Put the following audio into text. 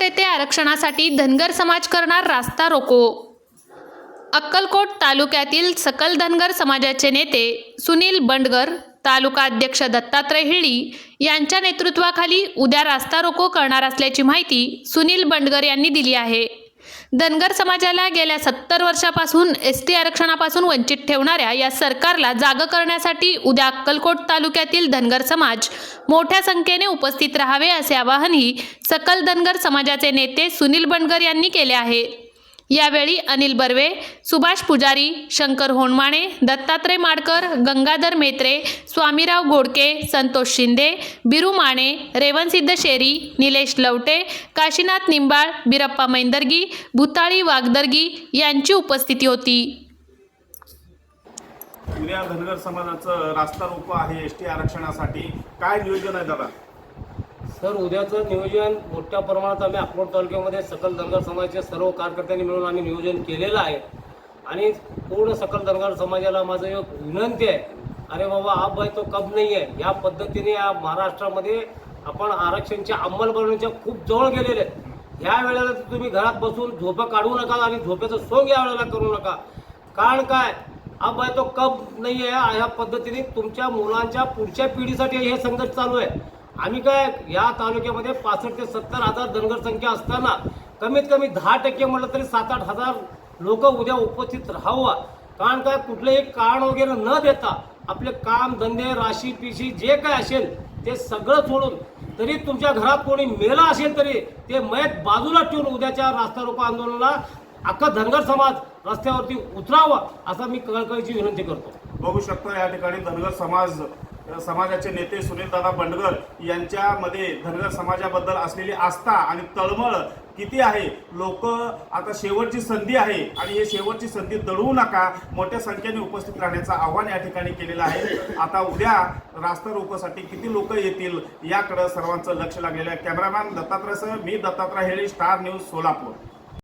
येथे आरक्षणासाठी धनगर समाज करणार रास्ता रोको. अक्कलकोट तालुक्यातील सकल धनगर समाजाचे नेते सुनील बंडगर तालुका अध्यक्ष दत्तात्रय हिळी यांच्या नेतृत्वाखाली उद्या रास्ता रोको करणार असल्याची माहिती सुनील बंडगर यांनी दिली आहे. धनगर समाजाला गेल्या सत्तर वर्षापासून एस टी आरक्षणापासून वंचित ठेवणाऱ्या या सरकारला जागं करण्यासाठी उद्या अक्कलकोट तालुक्यातील धनगर समाज मोठ्या संख्येने उपस्थित राहावे असे आवाहनही सकल धनगर समाजाचे नेते सुनील बंडगर यांनी केले आहे. यावेळी अनिल बर्वे सुभाष पुजारी शंकर होणमाणे दत्तात्रय माडकर गंगाधर मेत्रे स्वामीराव घोडके संतोष शिंदे बिरू माने रेवनसिद्ध शेरी निलेश लवटे काशीनाथ निंबाळ बिरप्पा मैंदर्गी भूताळी वागदर्गी यांची उपस्थिती होती. धनगर समाजाचं रास्ता रोको आहे एस टी आरक्षणासाठी. काय नियोजन आहे दादा? सर उद्याचं नियोजन मोठ्या प्रमाणात आम्ही अकोट तालुक्यामध्ये सकल धनगर समाजाच्या सर्व कार्यकर्त्यांनी मिळून आम्ही नियोजन केलेलं आहे. आणि पूर्ण सकल धनगर समाजाला माझं एक विनंती आहे अरे बाबा आप भाई तो कब नाही आहे या पद्धतीने या महाराष्ट्रामध्ये आपण आरक्षणच्या अंमलबजावणीच्या खूप जवळ गेलेले आहेत. ह्या वेळेला तुम्ही घरात बसून झोपं काढू नका आणि झोपेचं सोंग या वेळेला करू नका. कारण काय? आप भाई तो कब नाही आहे ह्या पद्धतीने तुमच्या मुलांच्या पुढच्या पिढीसाठी हे संघर्ष चालू आहे. आम्ही काय या तालुक्यामध्ये पासष्ट ते सत्तर हजार धनगर संख्या असताना कमीत कमी दहा टक्के म्हटलं तरी सात आठ हजार लोक उद्या उपस्थित राहावं. कारण काय कुठलंही कारण वगैरे न देता आपले काम धंदे राशी पिशी जे काय असेल ते सगळं सोडून तरी तुमच्या घरात कोणी मेला असेल तरी ते मयत बाजूला ठेवून उद्याच्या रास्ता रोको आंदोलनाला अख्खा धनगर समाज रस्त्यावरती उतरावा असा मी कळकळीची विनंती करतो. बघू शकतो या ठिकाणी धनगर समाज समाजाचे नेते सुनीलदादा बंडगर यांच्यामध्ये धनगर समाजाबद्दल असलेली आस्था आणि तळमळ किती आहे? लोक आता शेवटची संधी आहे आणि हे शेवटची संधी दडवू नका. मोठ्या संख्येने उपस्थित राहण्याचं आव्हान या ठिकाणी केलेलं आहे. आता उद्या रास्ता रोकोसाठी किती लोक येतील याकडं सर्वांचं लक्ष लागलेलं आहे. कॅमेरामॅन दत्तात्रयसह मी दत्तात्रय हेळे स्टार न्यूज सोलापूर.